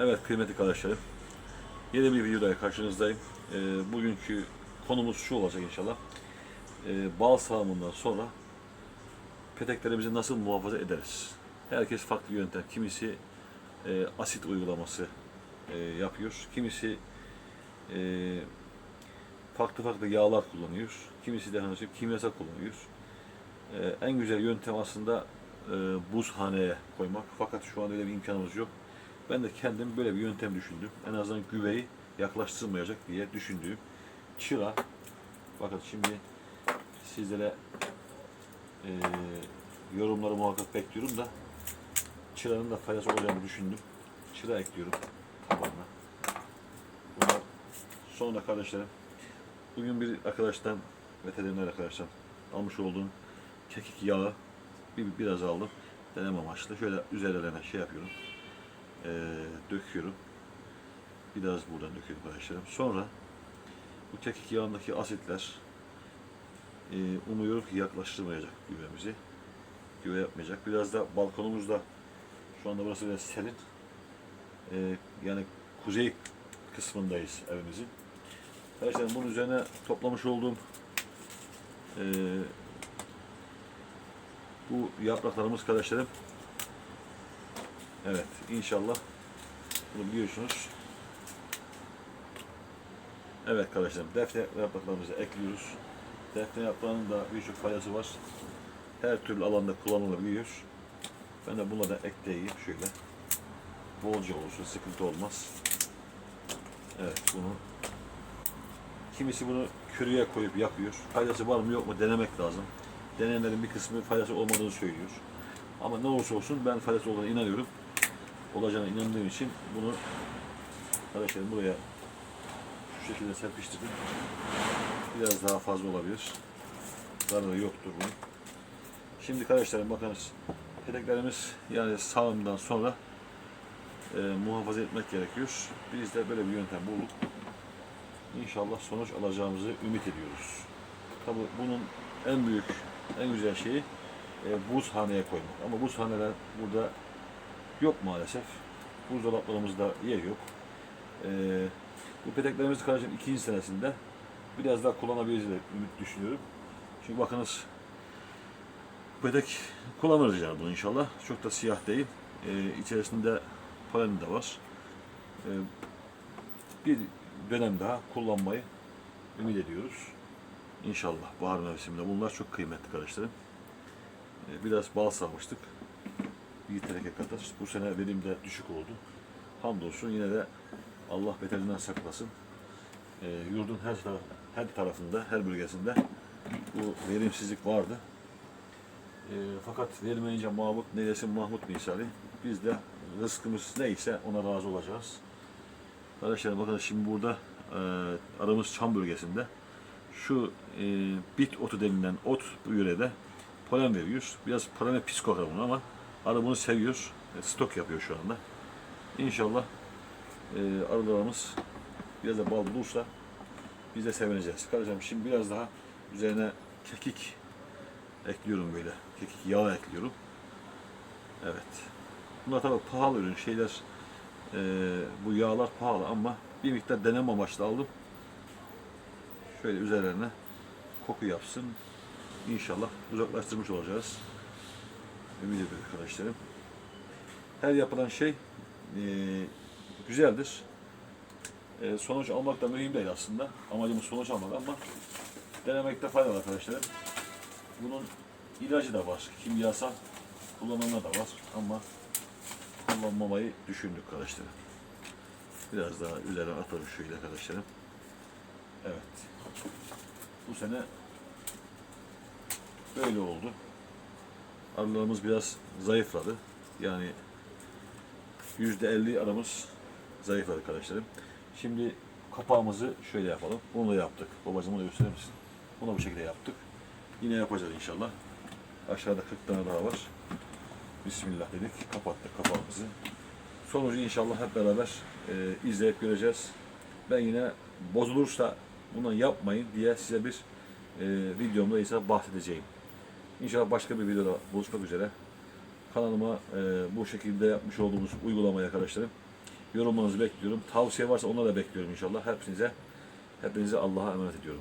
Evet kıymetli kardeşlerim. Yeni bir videoda karşınızdayım. Ee, bugünkü konumuz şu olacak inşallah. Ee, bal sağımından sonra peteklerimizi nasıl muhafaza ederiz? Herkes farklı yöntem. Kimisi e, asit uygulaması e, yapıyor. Kimisi e, farklı farklı yağlar kullanıyor. Kimisi de hani kimyasal kullanıyor. E, en güzel yöntem aslında e, buzhaneye koymak. Fakat şu an öyle bir imkanımız yok. Ben de kendim böyle bir yöntem düşündüm. En azından güveyi yaklaştırmayacak diye düşündüğüm çıra. Bakın şimdi sizlere e, yorumları muhakkak bekliyorum da çıranın da faydası olacağını düşündüm. Çıra ekliyorum tabağına. Bunlar sonra kardeşlerim bugün bir arkadaştan veteriner arkadaştan almış olduğum kekik yağı bir, biraz aldım. Deneme amaçlı. Şöyle üzerlerine şey yapıyorum. Eee döküyorum. Biraz buradan döküyorum arkadaşlarım. Sonra bu kekik yağındaki asitler eee umuyorum ki yaklaştırmayacak güvemizi. Güve yapmayacak. Biraz da balkonumuzda şu anda burası biraz serin. Eee, yani kuzey kısmındayız evimizin. Arkadaşlar bunun üzerine toplamış olduğum eee, bu yapraklarımız kardeşlerim. Evet inşallah bunu biliyorsunuz. Evet kardeşlerim defne yapraklarımızı ekliyoruz. Defne yaprağının da birçok faydası var. Her türlü alanda kullanılabiliyor. Ben de bunları da ekleyeyim şöyle. Bolca olsun sıkıntı olmaz. Evet bunu kimisi bunu körüye koyup yapıyor. Faydası var mı yok mu denemek lazım. Deneyenlerin bir kısmı faydası olmadığını söylüyor. Ama ne olursa olsun ben faydası olduğuna inanıyorum. Olacağına inandığım için bunu arkadaşlarım buraya şu şekilde serpiştirdim. Biraz daha fazla olabilir. Zararı yoktur bunun. Şimdi kardeşlerim bakınız peteklerimiz yani sağımdan sonra e, muhafaza etmek gerekiyor. Biz de böyle bir yöntem bulduk. İnşallah sonuç alacağımızı ümit ediyoruz. Tabi bunun en büyük, en güzel şeyi e, buzhaneye koymak. Ama buzhaneler burada yok maalesef. Buzdolaplarımızda yer yok. E, bu peteklerimizi kardeşim ikinci senesinde biraz daha kullanabiliriz diye ümit düşünüyorum. Çünkü bakınız petek kullanırız yani bunu inşallah. Çok da siyah değil. E, içerisinde polen de var. E, bir dönem daha kullanmayı ümit ediyoruz. İnşallah bahar mevsiminde bunlar çok kıymetli kardeşlerim. Ee, Biraz bal sağmıştık. Bir teneke kadar. Bu sene verim de düşük oldu. Hamdolsun yine de Allah beterinden saklasın. Ee, yurdun her, taraf, her tarafında, her bölgesinde bu verimsizlik vardı. Ee, fakat vermeyince Mahmut neylesin Mahmut misali. Biz de rızkımız neyse ona razı olacağız. Arkadaşlar bakın şimdi burada e, aramız Çam bölgesinde şu e, bit otu denilen ot bu yörede polen veriyor. Biraz polene pis kokar bunu ama arı bunu seviyor. E, stok yapıyor şu anda. İnşallah e, arılarımız biraz da bal bulursa biz de sevineceğiz. Kardeşim şimdi biraz daha üzerine kekik ekliyorum böyle. Kekik yağı ekliyorum. Evet. Bunlar tabii pahalı ürün şeyler. e, bu yağlar pahalı ama bir miktar deneme amaçlı aldım. Şöyle üzerlerine koku yapsın. İnşallah uzaklaştırmış olacağız. Ümit ediyorum arkadaşlarım. Her yapılan şey e, güzeldir. E, sonuç almak da mühim değil aslında. Amacımız sonuç almak ama denemekte fayda var arkadaşlarım. Bunun ilacı da var. Kimyasal kullananlar da var ama kullanmamayı düşündük arkadaşlarım. Biraz daha üzerine atalım şöyle arkadaşlarım. Evet. Bu sene böyle oldu. Arılarımız biraz zayıfladı. Yani yüzde elli aramız zayıfladı arkadaşlarım. Şimdi kapağımızı şöyle yapalım. Bunu da yaptık. Babacığım da gösterir misin? Bunu da bu şekilde yaptık. Yine yapacağız inşallah. Aşağıda 40 tane daha var. Bismillah dedik. Kapattık kapağımızı. Sonucu inşallah hep beraber e, izleyip göreceğiz. Ben yine bozulursa bunu yapmayın diye size bir e, videomda ise bahsedeceğim. İnşallah başka bir videoda buluşmak üzere. Kanalıma e, bu şekilde yapmış olduğumuz uygulamayı arkadaşlarım Yorumlarınızı bekliyorum. Tavsiye varsa onları da bekliyorum inşallah. Hepinize hepinize Allah'a emanet ediyorum.